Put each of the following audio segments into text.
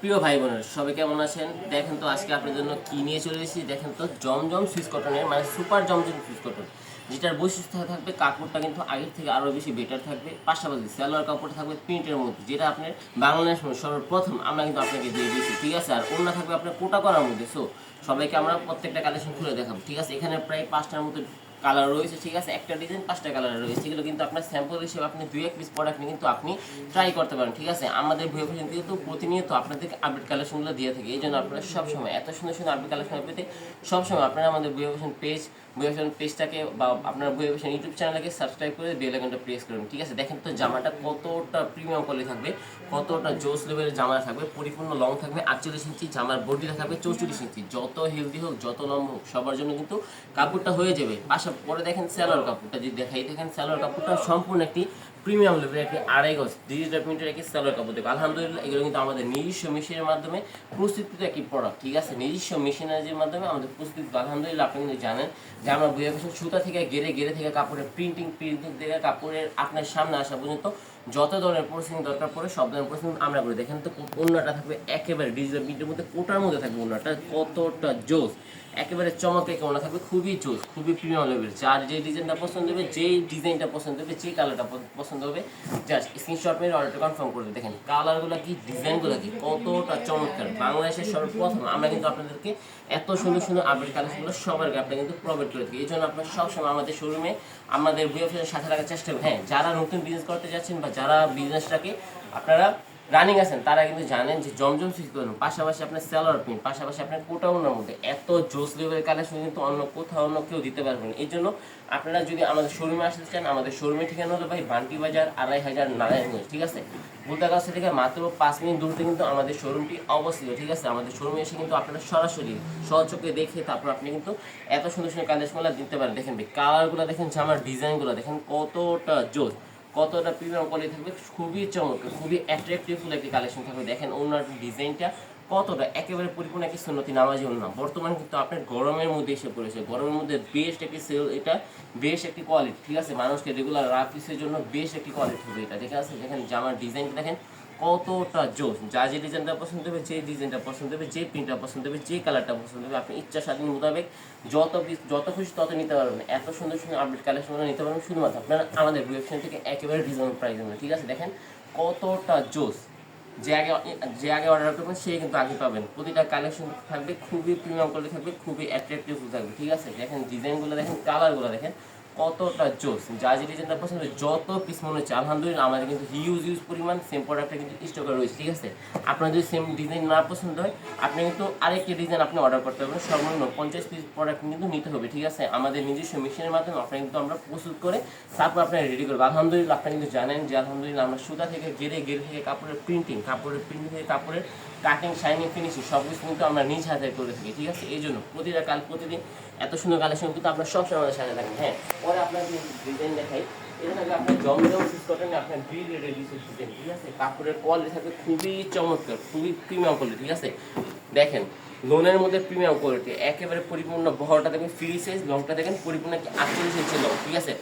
প্রিয় ভাই বোনের সবাই কেমন আছেন? দেখেন তো আজকে আপনার জন্য কি নিয়ে চলে এসেছি? দেখেন তো জমজম সুইচ কটনের মানে সুপার জমজম সুইচ কটন, যেটার বৈশিষ্ট্য থাকবে কাপড়টা কিন্তু আগের থেকে আরও বেশি বেটার থাকবে। পাশাপাশি সালোয়ার কাপড় থাকবে প্রিন্টের মধ্যে, যেটা আপনার বাংলাদেশ সর্বপ্রথম আমরা কিন্তু আপনাকে দিয়ে দিয়েছি, ঠিক আছে? আর অন্য থাকবে আপনার কোটা করার মধ্যে সো সবাইকে আমরা প্রত্যেকটা কালেকশন খুলে দেখাবো, ঠিক আছে? এখানে প্রায় পাঁচটার মতো কালার রয়েছে, ঠিক আছে? একটা ডিজাইন পাঁচটা কালার রয়েছে। এগুলো কিন্তু আপনার স্যাম্পল হিসেবে আপনি দুই, এক পিস প্রোডাক্ট নিয়ে কিন্তু আপনি ট্রাই করতে পারেন, ঠিক আছে? আমাদের ভুয়ে ফ্যাশন কিন্তু প্রতিনিয়ত আপনাদেরকে আপডেট কালেকশনগুলো দিয়ে থাকে। এই জন্য আপনারা সবসময়, এত সুন্দর সুন্দর আপডেট কালেকশন পেতে সবসময় আপনারা আমাদের ভুয়ে ফ্যাশন পেজ ভুয়ে ফ্যাশন পেজটাকে বা আপনার ভুয়ে ফ্যাশন ইউটিউব চ্যানেলকে সাবস্ক্রাইব করে বেল আইকনটা প্রেস করুন, ঠিক আছে? দেখেন তো জামাটা কতটা প্রিমিয়াম কোয়ালিটি থাকবে, কতটা জোস লেভেলের জামা থাকবে, পরিপূর্ণ লং থাকবে, আটচল্লিশ ইঞ্চি জামার বডিটা থাকবে চৌচল্লিশ ইঞ্চি যত হেলদি হোক, যত লম্ব হোক, সবার জন্য কিন্তু কাপড়টা হয়ে যাবে। পাশা পরে দেখেন স্যালোয়ার কাপড়টা, যদি দেখাই, দেখেন স্যালোয়ার কাপড়টা সম্পূর্ণ একটি প্রিমিয়াম লেভেলের একটি আড়াই গজ ডিজিটাল প্রিন্টের একটি স্যালোয়ার কাপড়। দেখো, আলহামদুলিল্লাহ, এগুলো কিন্তু আমাদের নিজস্ব মেশিনের মাধ্যমে প্রস্তুতকৃত একটি প্রোডাক্ট ঠিক আছে? নিজস্ব মেশিনারির মাধ্যমে আমাদের প্রস্তুত আলহামদুলিল্লাহ, আপনি কিন্তু জানেন যে আমরা বইয়ে বসে সুতা থেকে গেরে গেরে থেকে কাপড়ের প্রিন্টিং প্রিন্টিং থেকে কাপড়ের আপনার সামনে আসা পর্যন্ত যত ধরনের প্রসেসিং দরকার পড়ে, সব ধরনের প্রসেসিং আমরা করে দেখেন তো, অন্যটা থাকবে একেবারে ডিজিটাল প্রিন্টের মধ্যে, কোটার মধ্যে থাকবে অন্যটা, কতটা জোস। একেবারে চমকে কেমন থাকবে খুবই জোস, খুবই প্রিমিয়াম লেভেল যার যে ডিজাইনটা পছন্দ হবে, যেই ডিজাইনটা পছন্দ হবে যে কালারটা পছন্দ হবে জাস্ট স্ক্রিনশট মেরে অর্ডারটা কনফার্ম করে দেখেন কালারগুলো কি ডিজাইনগুলো কি, কতটা চমৎকার। বাংলাদেশের সর্বপ্রথম আমরা কিন্তু আপনাদেরকে এত সুন্দর সুন্দর আপডেট কালেকশনগুলো সবার আপনারা কিন্তু প্রোভাইড করে থাকি এই জন্য আপনারা সবসময় আমাদের শোরুমে আমাদের বুয়েফের সাথে রাখার চেষ্টা করবেন। হ্যাঁ যারা নতুন বিজনেস করতে যাচ্ছেন বা যারা বিজনেসটাকে আপনারা রানিং আছেন, তারা কিন্তু জানেন যে জমজম সুইচ করুন। পাশাপাশি আপনার সেলার প্রিন্ট পাশাপাশি আপনার কোটাউনের মধ্যে এত জোস লেভেলের কালেকশন কিন্তু অন্য কোথাও অন্য কেউ দিতে পারবেন এই জন্য আপনারা যদি আমাদের শোরুমে আসতে চান, আমাদের শোরুমে ঠিকানা হলো ভাই বান্টি বাজার আড়াই হাজার নারায়ণগঞ্জ, ঠিক আছে? বুলতাগাছা থেকে মাত্র পাঁচ মিনিট দূরতে কিন্তু আমাদের শোরুমটি অবস্থিত, ঠিক আছে? আমাদের শোরুমে এসে কিন্তু আপনারা সরাসরি সহচকে দেখে তারপর আপনি কিন্তু এত সুন্দর সুন্দর কালেকশনগুলো দিতে পারেন। দেখেন কালারগুলো দেখেন, জামার ডিজাইনগুলো দেখেন, কতটা জোস। কতটা প্রিমিয়াম কোয়ালিটি থাকবে খুবই চমৎকার, খুবই অ্যাট্রাকটিভ একটি কালেকশন থাকবে। দেখেন ওনার ডিজাইনটা কতটা একেবারে পরিপূর্ণ একটি সুন্নতি নামাজি না বর্তমান কিন্তু আপনার গরমের মধ্যে এসে পড়েছে। গরমের মধ্যে বেস্ট একটি সেল এটা বেশ একটি কোয়ালিটি ঠিক আছে? মানুষকে রেগুলার রাফিসের জন্য বেশ একটি কোয়ালিটি হবে এটা। দেখে আছে দেখেন জামার ডিজাইনটা দেখেন কতটা জোস যা যে ডিজাইনটা পছন্দ হবে, যে ডিজাইনটা পছন্দ হবে, যে প্রিন্টটা পছন্দ হবে, যে কালারটা পছন্দ হবে, আপনি ইচ্ছা স্বাধীন মোতাবেক যত যত খুশি তত নিতে পারবেন। এত সুন্দর সুন্দর আপডেট কালেকশনগুলো নিতে পারবেন, শুধুমাত্র আপনারা আমাদের ওয়েবসাইট থেকে একেবারে ডিসকাউন্ট প্রাইস ঠিক আছে? দেখেন কতটা জোস যে আগে যে আগে অর্ডার করবেন, সে কিন্তু আগে পাবেন। প্রতিটা কালেকশন থাকবে, খুবই প্রিমিয়াম কোয়ালিটি থাকবে, খুবই অ্যাট্রাকটিভ থাকবে, ঠিক আছে? দেখেন ডিজাইনগুলো দেখেন কালারগুলো দেখেন কতটা জোস? যা যে ডিজাইনটা পছন্দ যত পিস মনে হচ্ছে, আলহামদুলিল্লাহ, আমাদের কিন্তু হিউজ ইউজ পরিমাণ সেম প্রোডাক্টটা কিন্তু স্টকে রয়েছে, ঠিক আছে? আপনার যদি সেম ডিজাইন না পছন্দ হয়, আপনি কিন্তু আরেকটি ডিজাইন আপনি অর্ডার করতে পারবেন। সর্বনিম্ন পঞ্চাশ পিস প্রোডাক্ট কিন্তু নিতে হবে, ঠিক আছে? আমাদের নিজস্ব মেশিনের মাধ্যমে আপনার কিন্তু আমরা প্রস্তুত করে তারপর আপনার রেডি করব। আলহামদুলিল্লাহ আপনি কিন্তু জানেন যে আলহামদুলিল্লাহ আমরা সুতা থেকে গেরে গেরে থেকে কাপড়ের প্রিন্টিং কাপড়ের প্রিন্টিং থেকে কাপড়ের কাটিং শাইনিং ফিনিশিং সব কিছু কিন্তু আমরা নিজ হাতে করে থাকি, ঠিক আছে? এই জন্য প্রতিটা কাল প্রতিদিন এত সুন্দর কালেকশন কিন্তু আপনার সবসময় আমাদের সাথে থাকেন হ্যাঁ? পরে আপনার ডিজাইন দেখাই থাকবে থাকবে দেখেন লোনের মধ্যে প্রিমিয়াম কোয়ালিটি একেবারে পরিপূর্ণ বহরটা দেখবেন ফ্রি সাইজ লংটা দেখেন পরিপূর্ণ আটচল্লিশ ইঞ্চি লং ঠিক আছে?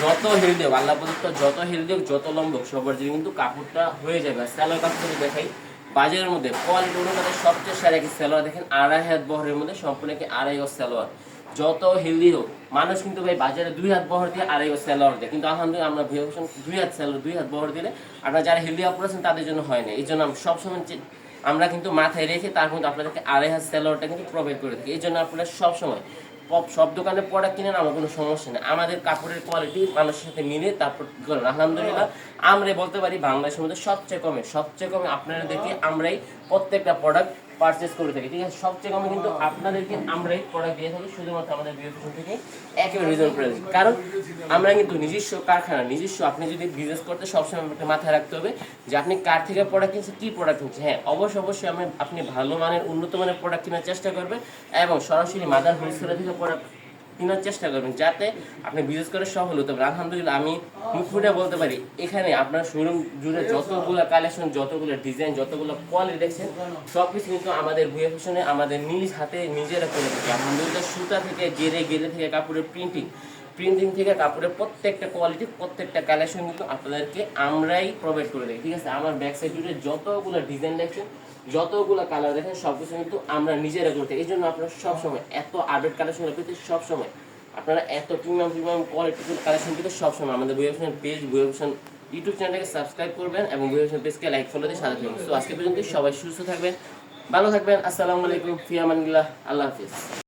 যত হেলদি হোক, আল্লাহ যত হেলদি হোক, যত লম্ব সবার জন্য কিন্তু কাপড়টা হয়ে যাবে। দেখাই বাজারের মধ্যে কোয়ালিটি অনুপাতে সবচেয়ে সেরা একটি সালোয়ার দেখেন, আড়াই হাত বহরের মধ্যে সম্পূর্ণ একটি আড়াই গজ সালোয়ার। যত হেলদি হোক, মানুষ কিন্তু ভাই বাজারে দুই হাত বহর দিয়ে আড়াই গজ সালোয়ার দেয়। কিন্তু আলহামদুলিল্লাহ আমরা ভেবেছেন দুই হাত সালোয়ার, দুই হাত বহর দিলে আপনারা যারা হেলদি অপার আছেন তাদের জন্য হয় না। এই জন্য আমি সবসময় আমরা কিন্তু মাথায় রেখে তার মধ্যে আপনাদেরকে আড়াই হাত সালোয়ারটা কিন্তু প্রোভাইড করে থাকি। এই জন্য আপনারা সবসময় সব দোকানে প্রোডাক্ট কিনে আমার কোনো সমস্যা নেই। আমাদের কাপড়ের কোয়ালিটি মানুষের সাথে মিলে তারপর করেন? আলহামদুলিল্লাহ আমরা বলতে পারি বাংলাদেশের মধ্যে সবচেয়ে কমে সবচেয়ে কমে আপনারা দেখি আমরাই প্রত্যেকটা প্রোডাক্ট পারচেস করে থাকি ঠিক আছে? সবচেয়ে কমে কিন্তু আপনাদেরকে আমরাই প্রোডাক্ট দিয়ে থাকি শুধুমাত্র আমাদের বিউটিশন থেকে একেবারে রিজন প্রাইস কারণ আমরা কিন্তু নিজস্ব কারখানা নিজস্ব আপনি যদি বিজনেস করতে সবসময় আপনাকে মাথায় রাখতে হবে যে আপনি কার থেকে প্রোডাক্ট কিনছে কী প্রোডাক্ট কিনছে হ্যাঁ অবশ্যই অবশ্যই আমি আপনি ভালো মানের উন্নত মানের প্রোডাক্ট কেনার চেষ্টা করবেন এবং সরাসরি মাদার হোলসেলার থেকে প্রোডাক্ট কেনার চেষ্টা করবেন যাতে আপনি বিজনেস করে সফল হতে পারেন। আলহামদুলিল্লাহ, আমি মুখ ফুটে বলতে পারি, এখানে আপনার শোরুম জুড়ে যতগুলো কালেকশন যতগুলো ডিজাইন যতগুলো কোয়ালিটি দেখছেন সব কিছু কিন্তু আমাদের ভুয়ে ফ্যাশনে আমাদের নিজ হাতে নিজেরা করে থাকি আলহামদুলিল্লাহ, সুতা থেকে গেরে গেলে থেকে কাপড়ের প্রিন্টিং প্রিন্টিং থেকে কাপড়ের প্রত্যেকটা কোয়ালিটি প্রত্যেকটা কালেকশন কিন্তু আপনাদেরকে আমরাই প্রোভাইড করে দিই, ঠিক আছে? আমার ব্যাক সাইড জুড়ে যতগুলো ডিজাইন দেখছেন, যতগুলো কালার দেখেন সব কিছু কিন্তু আমরা নিজেরা করতে এই জন্য আপনারা সবসময় এত আপডেট কালেকশন পেতে সবসময় আপনারা এত প্রিমিয়াম প্রিমিয়াম কোয়ালিটিফুল কালেকশন পেতে সবসময় আমাদের বই অপশন পেজ বই অপশন ইউটিউব চ্যানেলটাকে সাবস্ক্রাইব করবেন এবং বই অপশন পেজকে লাইক ফলো দিয়ে সাথে থাকবেন তো আজকে পর্যন্ত সবাই সুস্থ থাকবেন, ভালো থাকবেন। আসসালামু আলাইকুম, ফিয়ামানিল্লাহ, আল্লাহ হাফিজ।